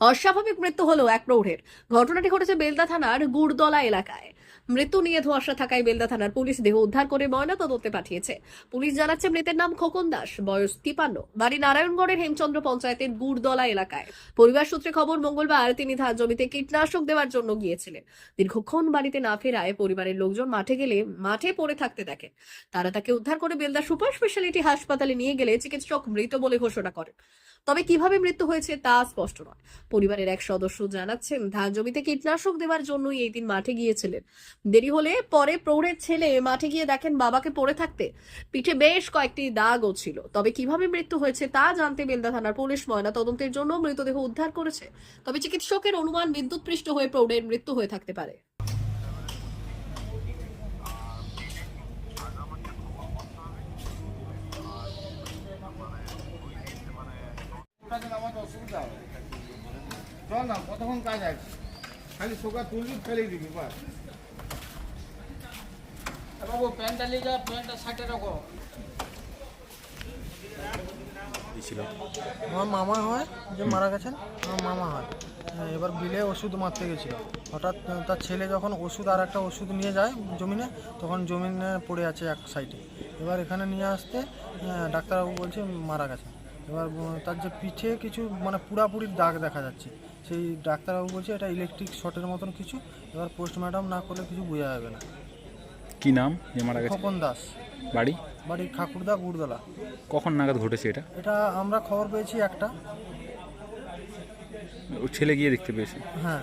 অস্বাভাবিক মৃত্যু হলো এক প্রৌঢ়ের। ঘটনাটি ঘটেছে বেলদা থানার গুড়দলা এলাকায়। মৃত্যু নিয়ে ধোঁয়াশা থাকায় বেলদা থানার পুলিশ দেহ উদ্ধার করে ময়না তদন্তে পাঠিয়েছে। পুলিশ জানাচ্ছে মৃতের নাম খোকন দাস, বয়স তিপান্ন। বাড়ি নারায়ণগড়ের হেমচন্দ্র পঞ্চায়েতের গুড়দলা এলাকায়। পরিবার সূত্রে খবর, মঙ্গলবার তিনি ধান জমিতে কীটনাশক দেওয়ার জন্য গিয়েছিলেন। দীর্ঘক্ষণ বাড়িতে না ফেরায় পরিবারের লোকজন মাঠে গেলে মাঠে পড়ে থাকতে দেখেন তারা তাকে উদ্ধার করে বেলদা সুপার স্পেশালিটি হাসপাতালে নিয়ে গেলে চিকিৎসক মৃত বলে ঘোষণা করেন। তবে কীভাবে মৃত্যু হয়েছে তা স্পষ্ট নয়। পরিবারের এক সদস্য জানাচ্ছেন, ধান জমিতে কীটনাশক দেওয়ার জন্যই এই দিন মাঠে গিয়েছিলেন। দেরি হলে পরে প্রৌঢ়ের ছেলে মাঠে গিয়ে দেখেন বাবাকে পড়ে থাকতে। পিঠে বেশ কয়েকটি দাগও ছিল। তবে কীভাবে মৃত্যু হয়েছে তা জানতে বেলদা থানার পুলিশ ময়না তদন্তের জন্য মৃতদেহ উদ্ধার করেছে। তবে চিকিৎসকের অনুমান বিদ্যুৎপৃষ্ট হয়ে প্রৌঢ়ের মৃত্যু হয়ে থাকতে পারে। অসুবিধা হবে। চল না কতক্ষণ কাজ আছে? খালি শোকা তুলবি ফেলে দিবি বাস। বাবু প্যান্টটা নিয়ে যা প্যান্টটা ষাটে রাখো। আমার মামা হয় যে মারা গেছেন আমার মামা হয়। হ্যাঁ, এবার বিলে ওষুধ মারতে গেছিল। হঠাৎ তার ছেলে যখন ওষুধ আর একটা ওষুধ নিয়ে যায় জমিনে তখন জমিনে পড়ে আছে এক সাইডে। এবার এখানে নিয়ে আসতে আহ, ডাক্তারবাবু বলছে মারা গেছে এবার তার যে পিঠে কিছু মানে পুরাপুরি দাগ দেখা যাচ্ছে। সেই ডাক্তারবাবু বলছে এটা ইলেকট্রিক শর্টের মতন কিছু। এবার পোস্টমর্টম না করলে কিছু বোঝা যাবে না। কি নাম? যে মারা গেছে? খোকন দাস। বাড়ি? বাড়ি ঠাকুরদা গুড়দলা কখন নাগাদ ঘটেছে এটা? এটা আমরা খবর পেয়েছি একটা। ও ছেলে গিয়ে দেখতে পেয়েছে? হ্যাঁ।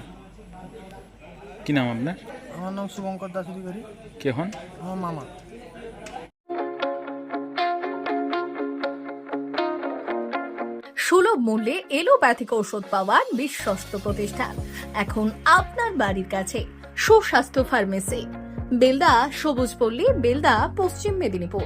কি নাম আপনার? আমার নাম শুভঙ্কর দাস অধিকারী। কে হন? আমার মামা। সুলভ মূল্যে এলোপ্যাথিক ঔষধ পাওয়ার বিশ্বস্ত প্রতিষ্ঠান। এখন আপনার বাড়ির কাছে সুস্বাস্থ্য ফার্মেসি। বেলদা সবুজ পল্লী বেলদা, পশ্চিম মেদিনীপুর।